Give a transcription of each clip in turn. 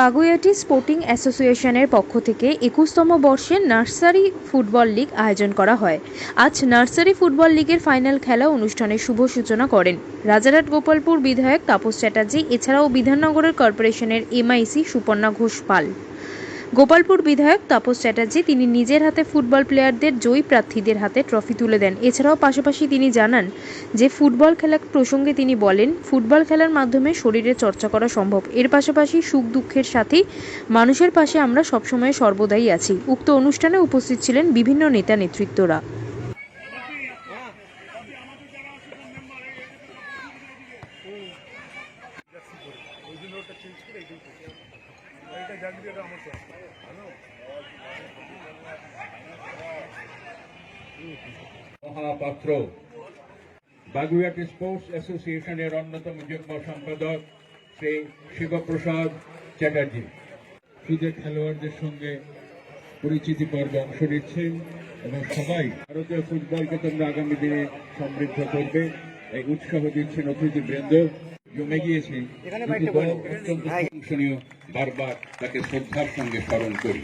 Baguiati sporting অ্যাসোসিয়েশনের পক্ষ থেকে একুশতম বর্ষে নার্সারি ফুটবল লীগ আয়োজন করা হয়। আজ নার্সারি ফুটবল লীগের ফাইনাল খেলা অনুষ্ঠানের শুভ সূচনা করেন। রাজারহাট গোপালপুর বিধায়ক তাপস চ্যাটার্জি, এছাড়াও বিধাননগরের কর্পোরেশনের এমআইসি সুপর্ণা ঘোষ পাল। গোপালপুর বিধায়ক তাপস চ্যাটার্জি তিনি নিজের হাতে ফুটবল প্লেয়ারদের জয়ী প্রার্থীদের হাতে ট্রফি তুলে দেন। এছাড়াও পাশাপাশি তিনি জানান যে, ফুটবল খেলার প্রসঙ্গে তিনি বলেন, ফুটবল খেলার মাধ্যমে শরীরে চর্চা করা সম্ভব। এর পাশাপাশি সুখ দুঃখের সাথেই মানুষের পাশে আমরা সবসময় সর্বদাই আছি। উক্ত অনুষ্ঠানে উপস্থিত ছিলেন বিভিন্ন নেতা নেতৃত্বরা মহাপাত্র। বাগুইয়াটি স্পোর্টস অ্যাসোসিয়েশনের অন্যতম যুগ্ম সম্পাদক শ্রী শিবপ্রসাদ চ্যাটার্জি। সুযোগ খেলোয়াড়দের সঙ্গে পরিচিতি পর্বে অংশ নিচ্ছেন এবং সবাই ভারতীয় ফুটবলকে তোমরা আগামী দিনে সমৃদ্ধ করবে। এই উৎসাহ দিচ্ছেন অতিথিবৃন্দ। জমে গিয়েছে। প্রশংসনীয় বারবার তাকে শ্রদ্ধার সঙ্গে স্মরণ করি।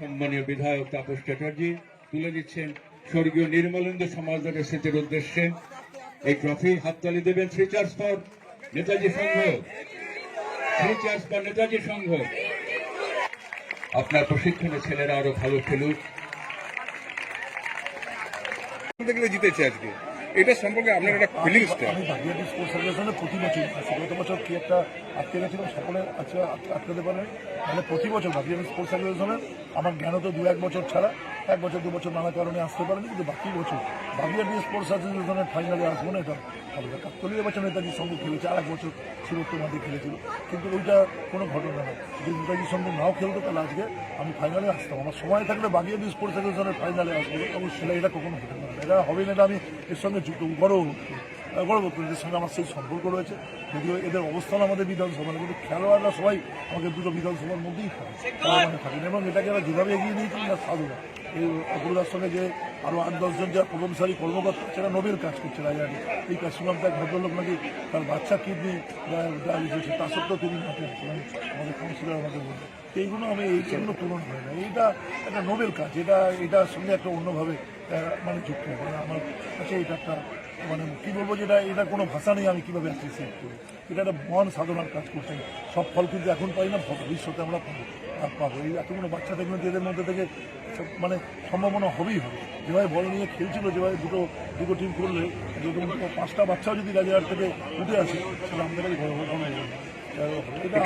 সম্মানীয় বিধায়ক তাপস চ্যাটার্জি তুলে দিচ্ছেন স্বর্গীয় নির্মলেন্দ্র সমাজের স্মৃতির উদ্দেশ্যে। এই ট্রফি হাততালি দেবেন Shri charge for Netaji Sangha. Shri charge for Netaji Sangha. আপনার প্রশিক্ষণে ছেলেরা আরও ভালো খেলুক। জিতেছে আজকে। এটা সম্পর্কে আপনার একটা ফিলিংসটা আমি বাগিয়াটি স্পোর্টস অ্যাসোসিয়েশনে প্রতি বছর গত বছর কি একটা আটকে গেছিলাম, সকলে আজকে আট- আটকাতে পারে। মানে প্রতি বছর বাগিয়াটি স্পোর্টস অ্যাসোসিয়েশনের আমার জ্ঞান তো দু এক বছর ছাড়া। এক বছর, দু বছর নানা কারণে আসতে পারেনি, কিন্তু বাকি বছর বাগিয়াটি স্পোর্টস অ্যাসোসিয়েশনের ফাইনালে আসব না, এটা হবে না কাকতলি বছর নেতাজির সঙ্গে খেলেছে আর এক বছর সুরক্ষমাদি খেলেছিল। কিন্তু ওইটা কোনো ঘটনা না। যদি নেতাজির সঙ্গে নাও খেলতো, তাহলে আজকে আমি ফাইনালে আসতাম। আমার সময় থাকলে বাগিয়াটি স্পোর্টস অ্যাসোসিয়েশনের ফাইনালে আসব, অবশ্যই। এটা কখনো ঘটনা না। এটা হবে না, এটা আমি এর সঙ্গে যুক্ত, গর্ব এদের সঙ্গে আমার সেই সম্পর্ক রয়েছে। যদিও এদের অবস্থান আমাদের বিধানসভা কিন্তু খেলোয়াড়রা সবাই আমাকে দুটো বিধানসভার মধ্যেই থাকে মানে থাকেন। এবং এটাকে আমরা যেভাবে এগিয়ে নিয়েছেন না। সাধুরা এই অপরদার সঙ্গে যে আরও আট দশজন যা প্রভাবশালী কর্মকর্তা সেটা নোবেল কাজ করছে রাজাটি এই কাজ শুনলাম তো এক ভদ্রলোক নাকি তার বাচ্চা কিডনি ডায়ালিস তা সত্ত্বেও তিনি আছেন। আমাদের কাউন্সিলর আমাকে বললেন। এইগুলো আমি এইগুলো পূরণ হয় না। এইটা একটা নোবেল কাজ। এটা এটার সঙ্গে একটা অন্যভাবে মানে যুক্ত হবে আমার কাছে এটা একটা মানে কি বলব যেটা এটা কোনো ভাষা নেই আমি কীভাবে অ্যাপ্রিসিয়েট করি। এটা একটা মহান সাধনার কাজ করতে। সব ফল কিন্তু এখন পাই না ভবিষ্যতে আমরা পাবো আর পাবো। এই এতগুলো বাচ্চা দেখবেন যে এদের মধ্যে থেকে সব- মানে সম্ভাবনা হবেই হবে। যেভাবে বল নিয়ে খেলছিল যেভাবে দুটো দুটো টিম করলে যেরকম পাঁচটা বাচ্চাও যদি রাজার থেকে উঠে আসে তাহলে আমাদের কাছে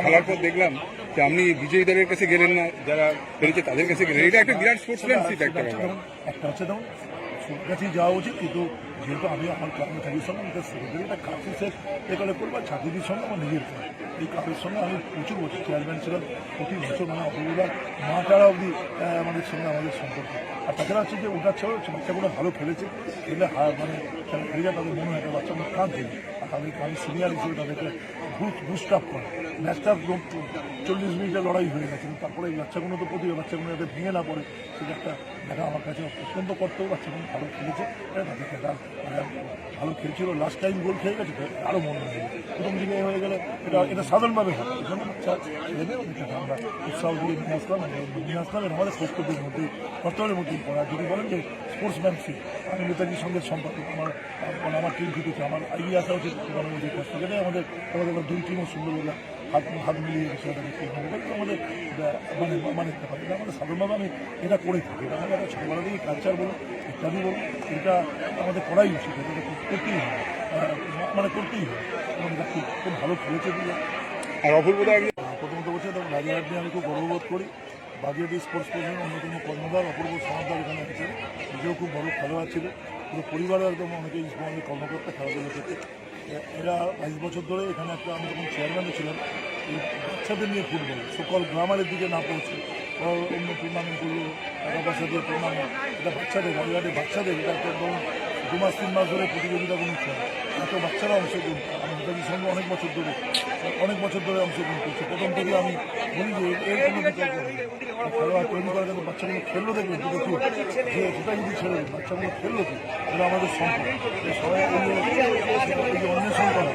খেলার পর দেখলাম যে আপনি বিজয়ীদের কাছে গেলেন না যারা পেরেছে তাদের কাছে গেলেন। এটা একটা বিরাট স্পোর্টসম্যানশিপ একটা একটা হচ্ছে যেমন সব কাছেই যাওয়া উচিত কিন্তু যেহেতু আমি আমার কর্মচারীর সঙ্গে আমাদের সেক্রেটারিটা একটা কাজ শেষ এখানে করব আর ছাত্রীদের সঙ্গে আমার নিজের কাজ। এই কাপের সঙ্গে আমি প্রচুর বছর চেয়ারম্যান ছিলাম, প্রতি বছর মানে অপরিবার মা তারা অবধি আমাদের সঙ্গে আমাদের সম্পর্ক। আর তাছাড়া হচ্ছে যে ওটা ছাড়াও বাচ্চাগুলো ভালো খেলেছে, খেলে মানে খেলা তাদের মনে হয় একটা বাচ্চা আমার তাদেরকে আমি সিনিয়র হিসেবে তাদেরকে বুস্ট আপ করে। ম্যাচটা চল্লিশ মিনিটের লড়াই হয়ে গেছে তারপরে এই বাচ্চাগুলো তো প্রতি বাচ্চাগুলো যাতে ভেঙে না পড়ে সেটা একটা দেখা আমার কাছে অত্যন্ত কর্তব্য। বাচ্চাগুলো ভালো খেলেছে হ্যাঁ, তাদেরকে তার ভালো খেলছিল। লাস্ট টাইম গোল খেয়ে গেছে আরও মনে হয়ে। গেছে প্রথম দিকে হয়ে গেলে এটা এটা সাধারণভাবে হয়। জন্য বাচ্চা ছেলেদের অনেকটা আমরা উৎসাহ দিয়ে নিয়ে আসলাম নিয়ে আসলাম এটা আমাদের কর্তব্যের মধ্যেই কর্তব্যের মধ্যেই পড়া। যদি বলেন যে স্পোর্টসম্যানশিপ আমি নেতাজির সঙ্গে সম্পর্ক আমার আমার টিম জিতেছে আমার এগিয়ে আসা উচিত মধ্যে কষ্ট যেটাই আমাদের আমাদের দুই টিমও সুন্দরভাবে হাত হাত মিলিয়ে দেখতে হবে এটা আমাদের মানে মানে পারে। এটা আমাদের সাধারণভাবে আমি এটা করে থাকি। এটা আমাদের একটা ছোটোবেলা থেকে কালচার বলুন ইত্যাদি বলুন এটা আমাদের করাই উচিত। এটা করতে- করতেই হবে। মানে করতেই হবে। এবং খুব ভালো খেলেছে দিয়ে আর একজন প্রথমত বলছে তখন রাজারহাট নিয়ে আমি খুব গর্ববোধ করি। বাগিয়াটি স্পোর্টস ক্লাবের অন্যতম কর্মধার অপূর্ব সমাদার এখানে আছে নিজেও খুব বড় খেলোয়াড় ছিল। পুরো পরিবারও একদম অনেকেই কর্মকর্তা খেলাধুলো করতে এরা বাইশ বছর ধরে এখানে একটা আমি যখন চেয়ারম্যানও ছিলাম, এই বাচ্চাদের নিয়ে ফুটবল সকল গ্রামারের দিকে না পৌঁছে অন্য টুর্নামেন্ট করল টাকা পয়সা দিয়ে টুর্নামেন্ট এটা বাচ্চাদের রাজারহাটে বাচ্চাদের, এটা একদম দু মাস, তিন মাস ধরে প্রতিযোগিতা কোনো খেলা এত বাচ্চারা অংশগ্রহণ। আমি নেতাজির সঙ্গে অনেক বছর ধরে, অনেক বছর ধরে অংশগ্রহণ করছি। প্রথম থেকে আমি বলি যে, এর কোনো বিকল্প নেই। খেলোয়াড় তৈরি করা যাবে বাচ্চাগুলো খেললো দেখবে দুটো যে সেটা যদি ছেড়ে বাচ্চাগুলো খেললো কি? এটা আমাদের সম্পদ সবাই এই যে এই যে অন্বেষণ করা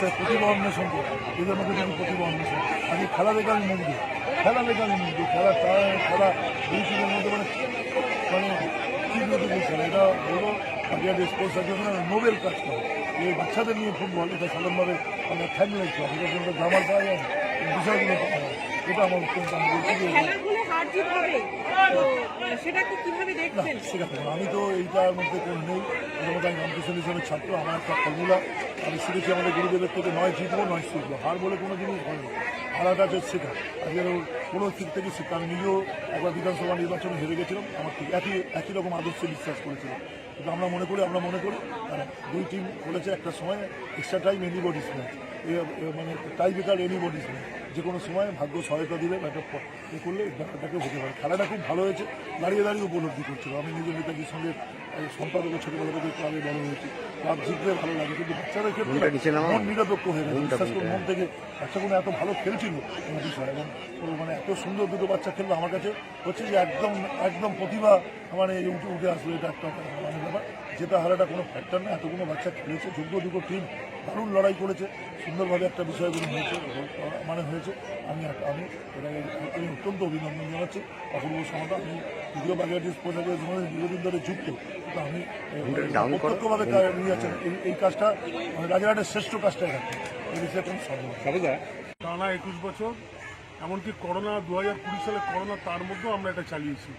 বাচ্চার প্রতিভা অন্বেষণ করা। এদের মধ্যে যদি প্রতিভা অন্বেষণ। আগে খেলা দেখে আমি মুগ্ধ। খেলা দেখে আমি মুগ্ধ। খেলা তার খেলা এই সুযোগের মধ্যে মানে মানে বলছেন এটা হলো আগে স্পোর্টস অ্যাসোসিয়েশন নোবেল কাজ করে। এই বাচ্চাদের নিয়ে ফুটবল এটা সাধারণভাবে আমরা ফ্যান লাগছে এটার জন্য গ্রামার পাওয়া যায় বিষয়গুলো এটা আমার অত্যন্ত আমি বলছি যে না দেখছেন? আমি তো এইটার মধ্যে কোনো নেই। এর মধ্যে আমি রামকৃষ্ণ হিসেবে ছাত্র আমার একটা ফর্মুলা আমি শিখেছি আমাদের গুরুদেবের থেকে নয় জিতবো, নয় শিখব হার বলে কোনো জিনিস হয়নি হারাটা হচ্ছে শেখা আজকের কোনো দিক থেকে শিখতে আমি নিজেও একবার বিধানসভা নির্বাচনে হেরে গেছিলাম। আমার ঠিক একই একই রকম আদর্শে বিশ্বাস করেছিলাম। কিন্তু আমরা মনে করি, আমরা মনে করি দুই টিম বলেছে একটা সময় এক্সট্রা টাইম এনি বডিস মানে টাই বেকার এনি বডিস যে কোনো সময় ভাগ্য সহায়তা দিলে একটা এ করলে ব্যাপারটাকে হতে পারে। খেলাটা খুব ভালো হয়েছে। দাঁড়িয়ে দাঁড়িয়ে উপলব্ধি করছিল। আমি নিজের নেতাজির সঙ্গে এই সম্পাদকের ছোটবেলা থেকে ক্লাবে বড় হয়েছি। ক্লাব জিতলে ভালো লাগে কিন্তু বাচ্চাদের ক্ষেত্রে মন নিরপেক্ষ হয়ে গেছে। বিশ্বাস করে মন থেকে বাচ্চাগুলো এত ভালো খেলছিল বিষয় এবং মানে এত সুন্দর দুটো বাচ্চা খেললো আমার কাছে হচ্ছে যে একদম একদম প্রতিভা মানে এই উঠে উঠে আসলো এটা একটা ব্যাপার। যেটা হারাটা কোনো ফ্যাক্টর না এতগুলো বাচ্চা খেলেছে যোগ্য দুটো টিম দারুণ লড়াই করেছে। সুন্দরভাবে একটা বিষয়গুলো হয়েছে মানে হয়েছে। আমি আমি এটাকে আমি অত্যন্ত অভিনন্দন জানাচ্ছি। অপূর্ব সমাদা আমি যদিও বাগেরহাটি স্পোর্টস অ্যাসোসিয়েশনের দীর্ঘদিন ধরে যুক্ত কিন্তু আমি প্রত্যক্ষভাবে নিয়ে যাচ্ছেন এই এই কাজটা মানে রাজারহাটের শ্রেষ্ঠ কাজটা এখানে এই বিষয়ে কোনো সন্দেহ টানা একুশ বছর এমনকি করোনা দু হাজার কুড়ি সালে করোনা তার মধ্যেও আমরা এটা চালিয়েছি।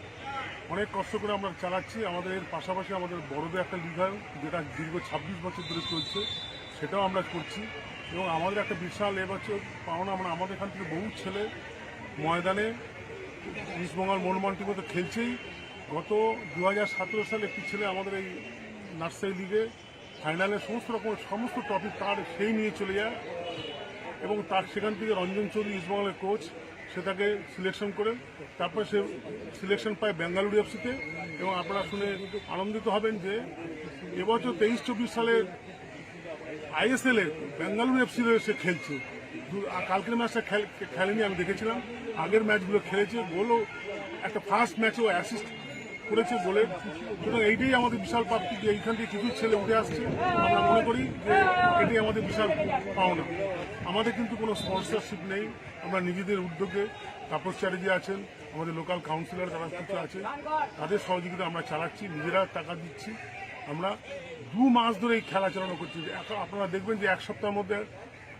অনেক কষ্ট করে আমরা চালাচ্ছি। আমাদের এর পাশাপাশি আমাদের বড়দের একটা লিগ হয় যেটা দীর্ঘ ছাব্বিশ বছর ধরে চলছে। সেটাও আমরা করছি। এবং আমাদের একটা বিশাল এবছর পাওনা আমরা আমাদের এখান থেকে বহু ছেলে ময়দানে ইস্টবেঙ্গল মোহনমন্টির মতো খেলছেই। গত দু হাজার সতেরো সালে একটি ছেলে আমাদের এই নার্সারি লিগে ফাইনালে সমস্ত রকম, সমস্ত টপিক তার সেই নিয়ে চলে যায় এবং তার সেখান থেকে রঞ্জন চৌধুরী ইস্টবেঙ্গলের কোচ, সে তাকে সিলেকশন করে। তারপরে সে সিলেকশন পায় বেঙ্গালুরু এফসিতে এবং আপনারা শুনে আনন্দিত হবেন যে এবছর তেইশ চব্বিশ সালে আইএসএল এ বেঙ্গালুরু এফসি সে খেলছে। কালকের ম্যাচটা খেল- খেলেনি আমি দেখেছিলাম। আগের ম্যাচগুলো খেলেছে, গোলও একটা ফার্স্ট ম্যাচও অ্যাসিস্ট করেছে গোলের সুতরাং এইটাই আমাদের বিশাল প্রাপ্তি যে এইখান থেকে কিছু ছেলে উঠে আসছে। আমরা মনে করি যে এটাই আমাদের বিশাল পাওনা। আমাদের কিন্তু কোনো স্পন্সরশিপ নেই। আমরা নিজেদের উদ্যোগে তাপস চ্যাটার্জি আছেন, আমাদের লোকাল কাউন্সিলর যারা কিছু আছে। তাদের সহযোগিতা আমরা চালাচ্ছি, নিজেরা টাকা দিচ্ছি। আমরা দু মাস ধরে এই খেলা চালানো করছি। আপনারা দেখবেন যে এক সপ্তাহের মধ্যে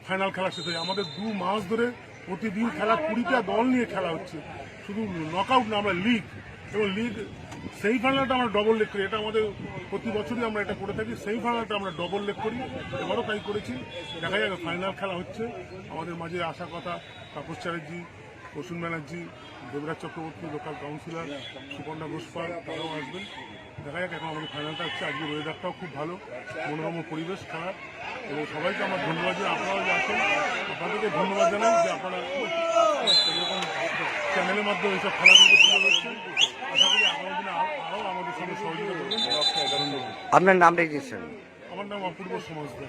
ফাইনাল খেলা শেষ হয়ে আমাদের দু মাস ধরে প্রতিদিন খেলা কুড়িটা দল নিয়ে খেলা হচ্ছে। শুধু নকআউট না, আমরা লিগ এবং লিগ সেই ফাইনালটা আমরা ডবল লেগ করি। এটা আমাদের প্রতি বছরই আমরা এটা করে থাকি। সেই ফাইনালটা আমরা ডবল লেগ করি। এবারও তাই করেছি। দেখা যাবে ফাইনাল খেলা হচ্ছে। আমাদের মাঝে আসা কথা তাপস চ্যাটার্জি, প্রসূন ব্যানার্জি, দেবরাজ চক্রবর্তী লোকাল কাউন্সিলর সুপর্ণা ঘোষপাল, তারাও আসবেন। দেখা যাক এখন আমাদের ফাইনালটা হচ্ছে আজকে ওয়েদারটাও খুব ভালো মনোরম পরিবেশ খারাপ। এবং সবাইকে আমার ধন্যবাদ যে আপনারা যে আসেন আপনাদেরকে ধন্যবাদ জানাই যে আপনারা এরকম চ্যানেলের মাধ্যমে এইসব খেলাধুলো তুলে ধরছেন আশা করি আগামী দিনে আরও আমাদের সঙ্গে সহযোগিতা করবেন। আপনার নাম রেখেছেন আমার নাম অপূর্ব সমাজদার